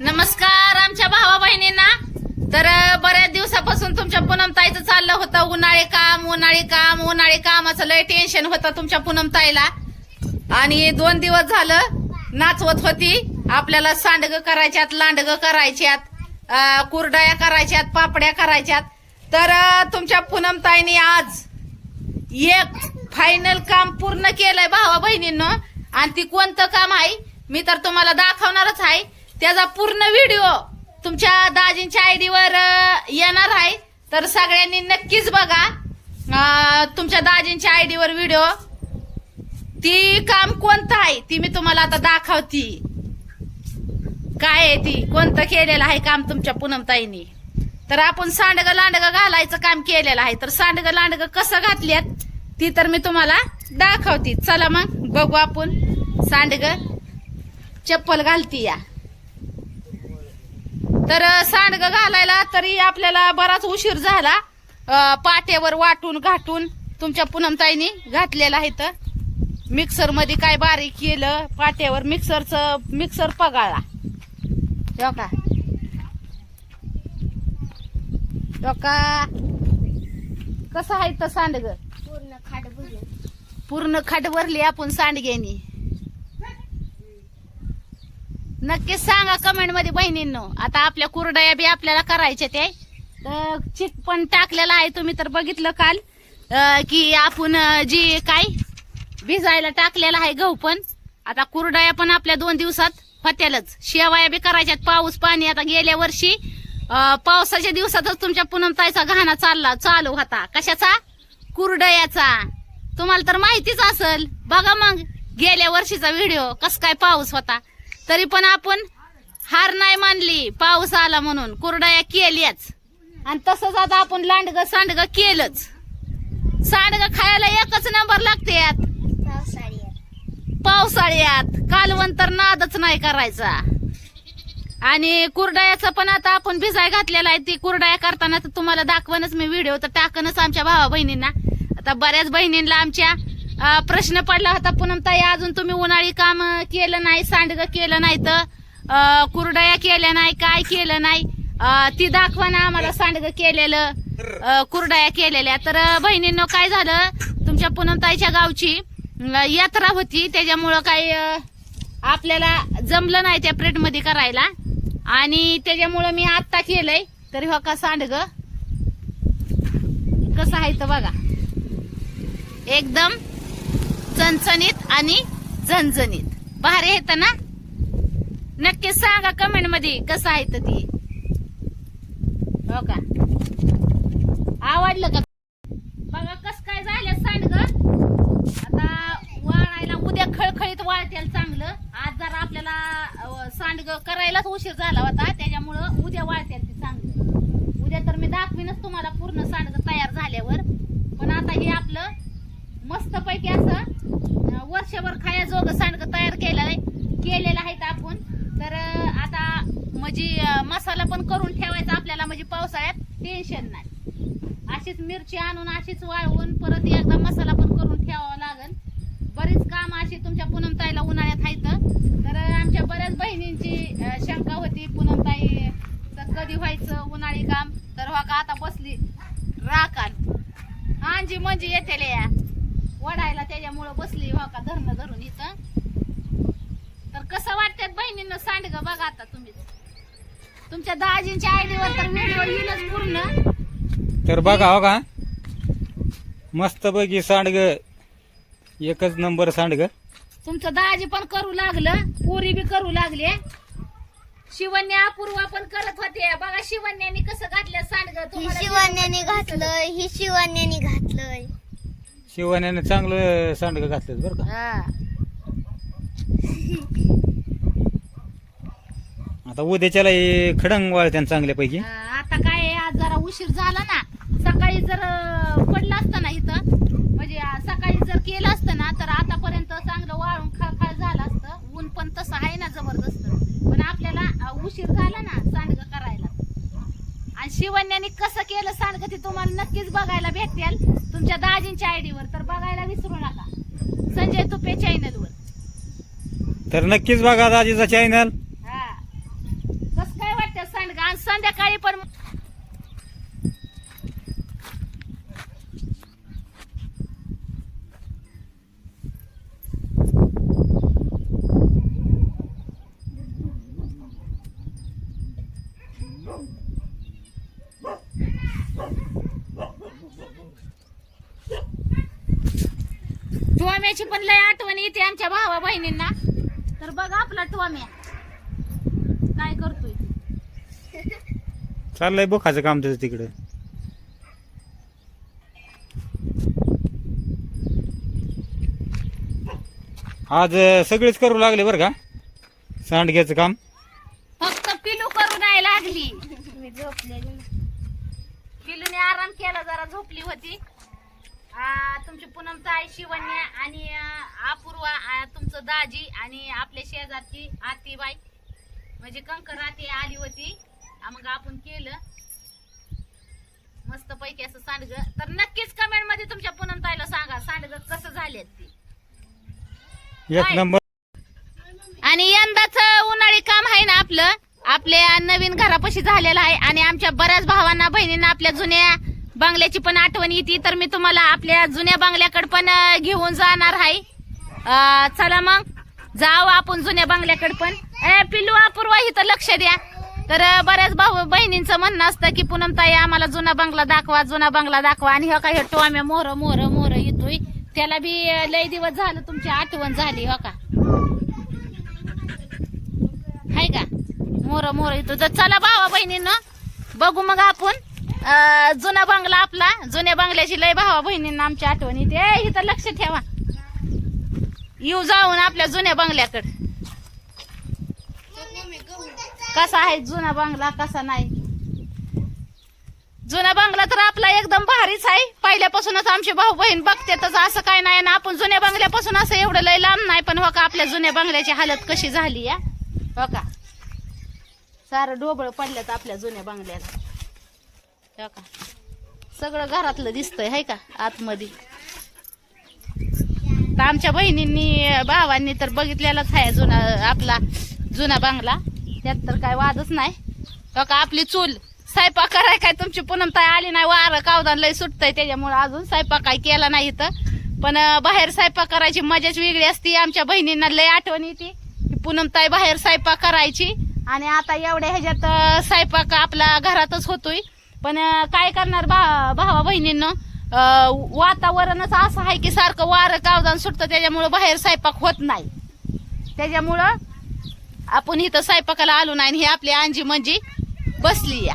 नमस्कार आमच्या भावा बहिणींना. तर बऱ्याच दिवसापासून तुमच्या पूनमताईचं चाललं होतं उन्हाळी काम उन्हाळी काम उन्हाळी कामाचं लय टेन्शन होतं तुमच्या पूनमताईला. आणि दोन दिवस झालं नाचवत होती. आपल्याला सांडग करायच्यात लांडग करायच्यात कुरडया करायच्यात पापड्या करायच्यात. तर तुमच्या पूनमताईने आज एक फायनल काम पूर्ण केलंय भावा बहिणींनो. आणि ती कोणतं काम आहे मी तर तुम्हाला दाखवणारच आहे. त्याचा पूर्ण व्हिडिओ तुमच्या दाजींच्या आयडीवर येणार आहे. तर सगळ्यांनी नक्कीच बघा. तुमच्या दाजींच्या आयडीवर व्हिडिओ. ती काम कोणतं आहे ती मी तुम्हाला आता दाखवती. काय आहे ती कोणतं केलेलं आहे काम तुमच्या पूनमताईनी. तर आपण सांडग लांडग घालायचं काम केलेलं आहे. तर सांडग लांडग कसं घातल्यात ती तर मी तुम्हाला दाखवते. चला मग बघू आपण. सांडग. चप्पल घालती या. तर सांडग घालायला तरी आपल्याला बराच उशीर झाला. पाट्यावर वाटून घाटून तुमच्या पूनमताईनी घातलेलं आहे तर. मिक्सरमध्ये काय बारीक केलं पाट्यावर मिक्सरचं मिक्सर पगाळला हो का? हो का? कसं आहे तर सांडग? पूर्ण खाट पूर्ण खाट भरली आपण सांडग्यानी. नक्कीच सांगा कमेंटमध्ये बहिणींनो. आता आपल्या कुरडया बी आपल्याला करायच्या ते तर चिक पण टाकलेला आहे. तुम्ही तर बघितलं काल. की आपण जी काय भिजायला टाकलेला आहे गहू पण. आता कुरडया पण आपल्या दोन दिवसात होत्यालच. शेवाया बी करायच्यात. पाऊस पाणी आता गेल्या वर्षी पावसाच्या दिवसातच तुमच्या पुनमताईचा घाणा चालला चालू होता. कशाचा? कुरडयाचा. तुम्हाला तर माहितीच असेल. बघा मग गेल्या वर्षीचा व्हिडिओ कस काय पाऊस होता. तरी पण आपण हार नाही मानली पाऊस आला म्हणून. कुरडाया केल्याच. आणि तसंच आता आपण लांडग सांडग केलंच. सांडग खायला एकच नंबर लागते यात. पावसाळ्यात. पावसाळ्यात कालवण तर नादच नाही करायचा. आणि कुरडायाचं पण आता आपण भिजाय घातलेला आहे. ती कुरडाया करताना तर तुम्हाला दाखवणच मी व्हिडिओ तर टाकनच आमच्या भावा बहिणींना आता बऱ्याच बहिणींना आमच्या प्रश्न पडला होता पूनम ताई अजून तुम्ही उन्हाळी काम केलं नाही सांडग केलं नाही तर कुरडया केल्या नाही काय केलं नाही ती दाखवा ना आम्हाला सांडग केलेलं कुरडया केलेल्या. तर बहिणींनो काय झालं तुमच्या पूनमताईच्या गावची यात्रा होती त्याच्यामुळं काही आपल्याला जमलं नाही त्या प्लेटमध्ये करायला. आणि त्याच्यामुळं मी आत्ता केलंय तरी हो का सांडग? कसं आहे तर बघा. एकदम चणचणीत आणि झणझणीत. भारी येत ना नक्की सांगा कमेंटमध्ये कसं आहे तर ती. हो का? आवडलं का? बघा कस काय झालं सांडग आता वाळायला उद्या खळखळीत वाळतेल चांगलं. आज जरा आपल्याला अं, सांडग करायलाच उशीर झाला होता. त्याच्यामुळं उद्या वाळतेल ते चांगलं. उद्या तर मी दाखवीनच तुम्हाला पूर्ण सांडग तयार झाल्यावर पण आता हे आपलं मस्त पैकी असं अं, वर्षभर खायाजोग सांडग तयार केलेलं आहे केलेलं आहे तर आपण तर अं, आता म्हणजे अं, मसाला पण करून ठेवायचा आपल्याला म्हणजे पावसाळ्यात टेन्शन नाही अशीच मिरची आणून अशीच वाळवून परत एकदा मसाला पण करून ठेवावा लागल. बरीच काम अशी तुमच्या पुनमताईला उन्हाळ्यात आहेत. तर आमच्या बऱ्याच बहिणींची शंका होती पुनमताई तर कधी व्हायचं उन्हाळी काम? तर हो का आता बसली. राखाल आंजी म्हणजे येते या. वडायला त्याच्यामुळं बसली हो का धरणं धरून इथं. तर कसं वाटतात बहिणींना सांडग बघा आता तुम्ही. तुमच्या दाजींच्या आयडीवर तर व्हिडिओ येईलच पूर्ण. तर बघा हो का? मस्त पैकी सांडग. एकच नंबर सांडग. तुमचं दाजी पण करू लागलं पुरी बी करू लागले. शिवन्या अपूर्वा पण करत होते बघा शिवन्यानी कसं घातलं सांडग. ही शिवण्याने घातलंय ही शिवण्याने घातलंय. शिवान्याने चांगलं सांडग घातलं बरं का? हा. आता उद्याच्याला हे खडंग वाळत्यान चांगल्यापैकी. हा, आता काय आहे, आज जरा उशीर झाला ना. सकाळी जर अं, नक्कीच बघायला भेटेल तुमच्या दाजींच्या आयडीवर तर बघायला विसरू नका. संजय तुपे चॅनलवर तर नक्कीच बघा दाजीचा चॅनल हा. कस काय वाटत संध्याकाळी पण आमच्या भावा बहिणींना. तर बघा आपला टोम्या काय करतोय? चाललंय बोखाचं काम त्याचं तिकडं. आज सगळेच करू लागले बरं का? सांडग्याचं काम. फक्त पिलू करू नाही लागली. मी झोपलेली पिलूने आराम केला जरा झोपली होती. तुमची पूनम ताई शिवण्या आणि अपूर्वा तुमचं दाजी आणि आपल्या शेजारची आतीबाई. म्हणजे कंकर आती आली होती. मग आपण केलं. मस्त पैकी असं सांडग. तर नक्कीच कमेंटमध्ये तुमच्या पूनम ताईला सांगा सांडग कसं झाले ते. एक? नंबर. आणि यंदाच उन्हाळी काम आहे ना आपलं. आपल्या नवीन घरापाशी झालेलं आहे. आणि आमच्या बऱ्याच भावांना बहिणींना आपल्या जुन्या बंगल्याची पण आठवण येते तर मी तुम्हाला आपल्या जुन्या बंगल्याकडे पण घेऊन जाणार आहे. चला मग. जाऊ आपण जुन्या बंगल्याकडे पण. ए पिल्लू अपूर्वा इथं लक्ष द्या. तर बऱ्याच भाऊ बहिणींचं म्हणणं असतं की पूनम ताई आम्हाला जुना बंगला दाखवा जुना बंगला दाखवा. आणि हो का हे टोम्या मोर मोर मोर येतोय. त्याला बी लय दिवस झालं तुमची आठवण झाली हो का? हाय का? मोर मोर येतो तर चला भावा बहिणींना बघू मग आपण. जुना बंगला आपला. जुन्या बंगल्याची लय भावा बहिणींना आमची आठवण येते. इथं लक्ष ठेवा. येऊ जाऊन आपल्या जुन्या बंगल्याकडे. कसा आहे जुना बंगला कसा नाही? जुना बंगला तर आपला एकदम भारीच आहे. पहिल्यापासूनच आमचे भाऊ बहीण बघते तसं असं काय नाही ना. आपण जुन्या बंगल्यापासून असं एवढं लय लांब नाही पण हो का आपल्या जुन्या बंगल्याची हालत कशी झाली या हो का? सारं डोबळ पडल्यात आपल्या जुन्या बंगल्याला. का? सगळं घरातलं दिसतंय हाय का आतमध्ये. तर आमच्या बहिणींनी भावांनी तर बघितलेलाच आहे जुना आपला जुना बंगला. त्यात तर काय वादच नाही. का आपली चूल स्वयंपाक कराय काय तुमची पूनम आली नाही वारं कावदान लय सुटतंय त्याच्यामुळे अजून स्वयंपाक काय केला नाही इथं. पण बाहेर स्वयंपाक करायची मजाच वेगळी असती. आमच्या बहिणींना लय आठवण येते की ताई बाहेर स्वयंपाक करायची. आणि आता एवढ्या ह्याच्यात स्वयंपाक आपला घरातच होतोय. पण काय करणार भा भावा बहिणींना? वातावरणच असं आहे की सारखं वारं कावदान सुटतं त्याच्यामुळं बाहेर स्वयंपाक होत नाही. त्याच्यामुळं आपण इथं स्वयंपाकाला आलो नाही हे ही आपली अंजी म्हणजे बसली या.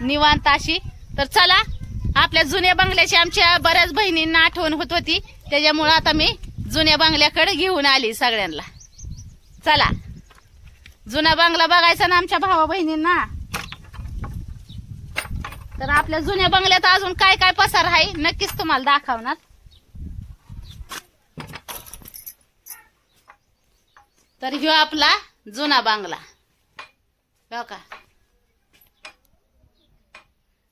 निवांत अशी. तर चला आपल्या जुन्या बंगल्याची आमच्या बऱ्याच बहिणींना आठवण होत होती. त्याच्यामुळं आता मी जुन्या बंगल्याकडे घेऊन आली सगळ्यांना. चला. जुना बंगला बघायचा ना आमच्या भावा बहिणींना? तर आपल्या जुन्या बंगल्यात अजून काय काय पसार आहे नक्कीच तुम्हाला दाखवणार. तर ह्यो आपला जुना बांगला. हो का?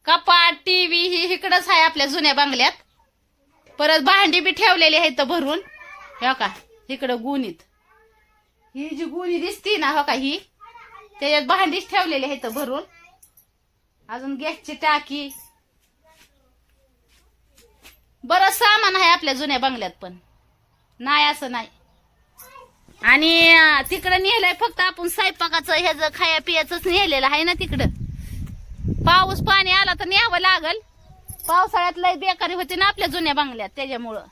कपाट टीव्ही ही इकडंच आहे आपल्या जुन्या बांगल्यात. परत भांडी बी ठेवलेली आहेत भरून. हो का? इकडं गुणीत. ही जी गुणी दिसती ना हो का ही. त्याच्यात भांडीच ठेवलेली आहेत भरून. अजून गॅसची टाकी. बरं सामान आहे आपल्या जुन्या बंगल्यात पण. नाही असं नाही. आणि तिकडं नेलंय फक्त आपण स्वयंपाकाचं ह्याचं खाया पियाच नेलेलं आहे ना तिकडं. पाऊस पाणी आला तर न्यावं लागल. पावसाळ्यात लय बेकारी होती ना आपल्या जुन्या बंगल्यात त्याच्यामुळं.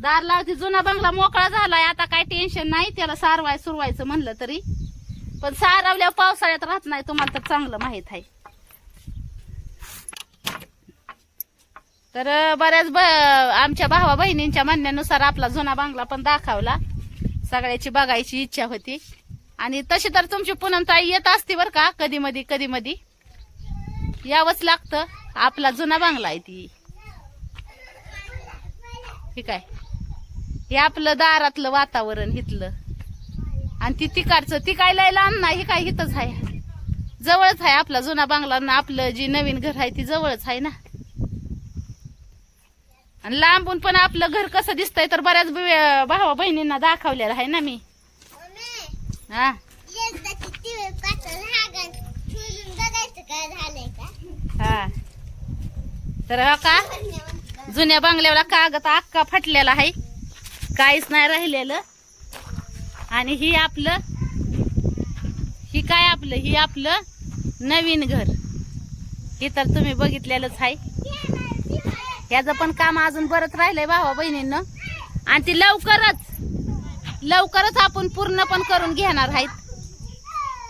दार लावती जुना बंगला मोकळा झालाय. आता काय टेन्शन नाही त्याला सारवाय सुरवायचं म्हणलं तरी. पण सारावल्या पावसाळ्यात राहत नाही तुम्हाला तर चांगलं माहीत आहे. तर बऱ्याच ब आमच्या भावा बहिणींच्या म्हणण्यानुसार आपला जुना बांगला पण दाखवला. सगळ्याची बघायची इच्छा होती. आणि तशी तर तुमची पुनमताई येत असते बरं का कधी मधी कधी मधी. यावंच लागतं. आपला जुना बांगला आहे ती. ठीक आहे. हे आपलं दारातलं वातावरण इथलं. आणि ती तिकडचं ती काय लय लांब नाही हे काय इथंच आहे. जवळच आहे आपला जुना बांगला आणि आपलं जी नवीन घर आहे ती जवळच आहे ना. आणि लांबून पण आपलं घर कसं दिसतंय तर बऱ्याच भावा बहिणींना दाखवलेलं आहे ना मी. हा. हा तर हो का? जुन्या बंगल्याला कागद अक्का फाटलेला आहे. काहीच नाही राहिलेलं. आणि ही आपलं ही काय आपलं? ही आपलं नवीन घर. हे तर तुम्ही बघितलेलंच आहे. याचं पण काम अजून बरंच राहिलंय भावा बहिणींना. आणि ती लवकरच लवकरच आपण पूर्ण पण करून घेणार आहेत.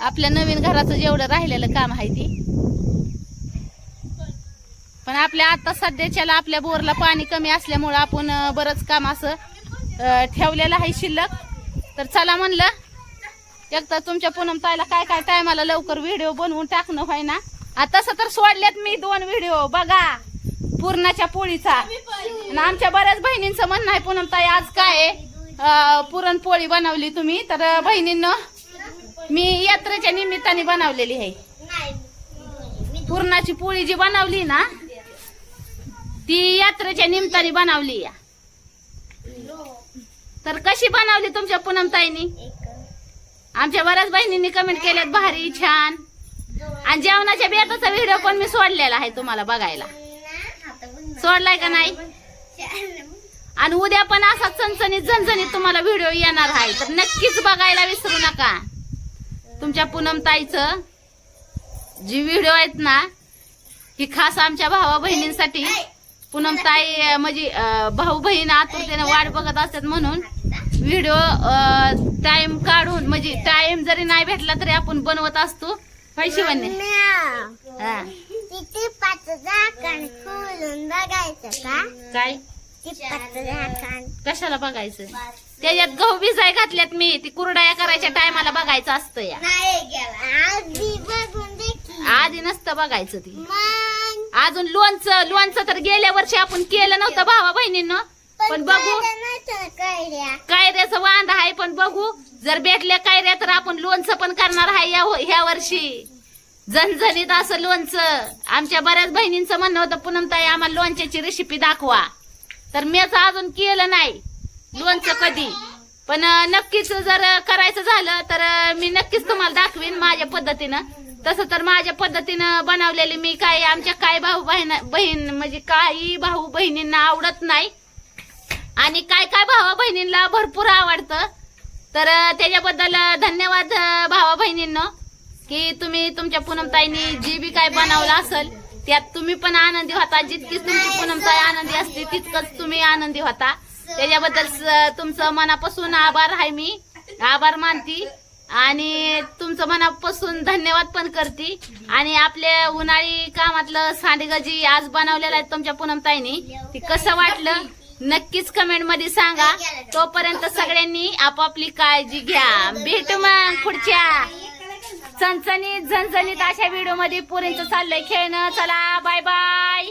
आपल्या नवीन घराचं जेवढं राहिलेलं काम आहे ती. पण आपल्या आता सध्याच्याला आपल्या बोरला पाणी कमी असल्यामुळं आपण बरंच काम असं ठेवलेलं आहे शिल्लक. तर चला म्हणलं एक तर तुमच्या पूनम ताईला काय काय टायमाला लवकर व्हिडिओ बनवून टाकणं होय ना आता तसं तर सोडल्यात मी दोन व्हिडिओ बघा पुरणाच्या पोळीचा. आणि आमच्या बऱ्याच बहिणींचं म्हणणं आहे पूनम ताई आज काय पुरणपोळी बनवली तुम्ही तर अं, बहिणींनो मी यात्रेच्या निमित्ताने बनवलेली आहे. पुरणाची पोळी जी बनवली ना ती यात्रेच्या निमित्ताने बनवली या तर कशी बनवली तुमच्या पूनम ताईनी? आमच्या बऱ्याच बहिणींनी कमेंट केल्यात भारी छान. आणि जेवणाच्या बेताचा व्हिडिओ पण मी सोडलेला आहे तुम्हाला बघायला. सोडलाय का नाही? आणि उद्या पण असा चणचणीत झणझणीत तुम्हाला व्हिडिओ येणार आहे. तर नक्कीच बघायला विसरू नका. तुमच्या पूनम ताईचं जी व्हिडिओ आहेत ना ही खास आमच्या भावा बहिणींसाठी. पूनम ताई म्हणजे भाऊ बहीण आतुरतेने वाट बघत असतात म्हणून. व्हिडिओ टाइम काढून म्हणजे टाइम जरी नाही भेटला तरी आपण बनवत असतो. पैसे काय? झाकण कशाला बघायचं? त्याच्यात गहू भिजाय घातल्यात मी. ती कुरडाया करायच्या टायमाला बघायचं असतं या. आधी नसतं बघायचं ती. अजून लोणचं लोणचं तर गेल्या वर्षी आपण केलं नव्हतं भावा बहिणींनो. पण बघू. कायऱ्याचं वांद आहे पण बघू. जर भेटल्या कायऱ्या तर आपण लोणचं पण करणार आहे या ह्या वर्षी. झणझणीत असं लोणचं. आमच्या बऱ्याच बहिणींचं म्हणणं होतं पूनमताई आम्हाला लोणच्याची रेसिपी दाखवा. तर मीच अजून केलं नाही लोणचं कधी. पण नक्कीच जर करायचं झालं तर मी नक्कीच तुम्हाला दाखवीन माझ्या पद्धतीनं. तसं तर माझ्या पद्धतीनं बनवलेली मी काय आमच्या काय भाऊ बहीण बहीण म्हणजे काही भाऊ बहिणींना आवडत नाही. आणि काय काय भावा बहिणींना भरपूर आवडतं. तर त्याच्याबद्दल धन्यवाद भावा बहिणींनो की तुम्ही तुमच्या पूनमताईनी जी बी काय बनवलं असेल त्यात तुम्ही पण आनंदी होता. जितकीच तुमची पूनमताई आनंदी असते तितकंच तुम्ही आनंदी होता. त्याच्याबद्दल तुमचं मनापासून आभार आहे मी. आभार मानती. आणि तुमचं मनापासून धन्यवाद पण करते. आणि आपल्या उन्हाळी कामातलं सांडगजी आज बनवलेलं आहे तुमच्या पूनमताईनी. ती कसं वाटलं? नक्कीच कमेंटमध्ये सांगा. तोपर्यंत सगळ्यांनी आपापली काळजी घ्या. भेट मग पुढच्या चणचणीत झणझणीत अशा व्हिडिओमध्ये पुरींचं चाललंय. खेळणं चला बाय बाय